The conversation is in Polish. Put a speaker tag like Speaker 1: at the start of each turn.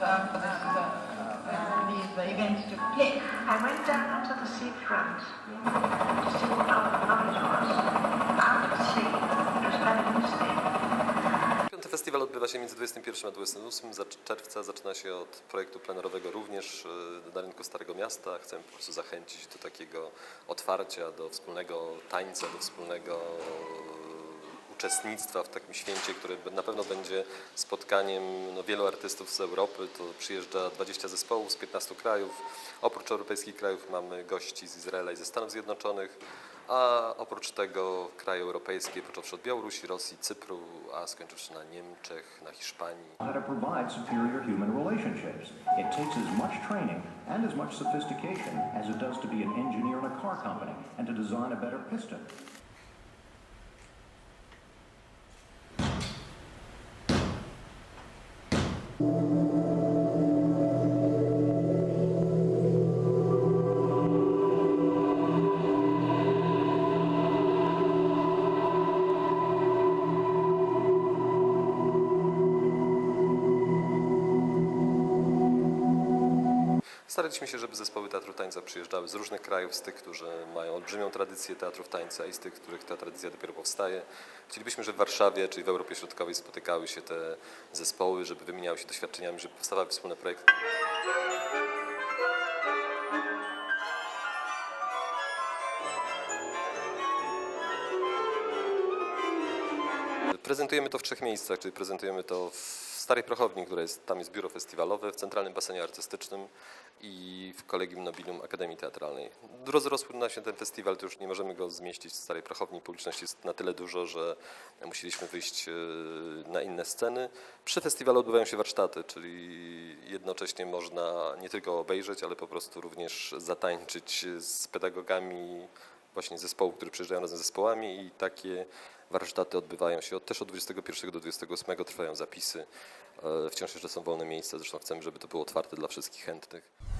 Speaker 1: uh, uh, these uh, events took.
Speaker 2: I went down onto the seafront to see all the noise was. Out at sea, it.
Speaker 3: Piąty festiwal odbywa się między 21 a 28 za- czerwca. Zaczyna się od projektu plenerowego również y, na rynku Starego Miasta. Chcemy po prostu zachęcić do takiego otwarcia, do wspólnego tańca, do wspólnego uczestnictwa w takim święcie, które na pewno będzie spotkaniem no, wielu artystów z Europy. To przyjeżdża 20 zespołów z 15 krajów. Oprócz europejskich krajów mamy gości z Izraela i ze Stanów Zjednoczonych. A oprócz tego kraje europejskie, począwszy od Białorusi, Rosji, Cypru, a skończywszy na Niemczech, na Hiszpanii.
Speaker 4: how to provide superior human relationships. Training and as much sophistication as it does to be an engineer in a car company and to design a better piston.
Speaker 3: Thank you Staraliśmy się, żeby zespoły teatru tańca przyjeżdżały z różnych krajów, z tych, którzy mają olbrzymią tradycję teatrów tańca i z tych, których ta tradycja dopiero powstaje. Chcielibyśmy, żeby w Warszawie, czyli w Europie Środkowej spotykały się te zespoły, żeby wymieniały się doświadczeniami, żeby powstawały wspólne projekty. Prezentujemy to w trzech miejscach, czyli prezentujemy to w Starej Prochowni, która jest, tam jest biuro festiwalowe, w Centralnym Basenie Artystycznym i w Kolegium Nobilium Akademii Teatralnej. Rozrosły nam się ten festiwal, to już nie możemy go zmieścić w Starej Prochowni. Publiczności jest na tyle dużo, że musieliśmy wyjść e, na inne sceny. Przy festiwalu odbywają się warsztaty, czyli jednocześnie można nie tylko obejrzeć, ale po prostu również zatańczyć z pedagogami właśnie zespołów, które przyjeżdżają razem z zespołami i takie warsztaty odbywają się od, też od 21 do 28, trwają zapisy. E, Wciąż jeszcze są wolne miejsca, zresztą chcemy, żeby to było otwarte dla wszystkich chętnych.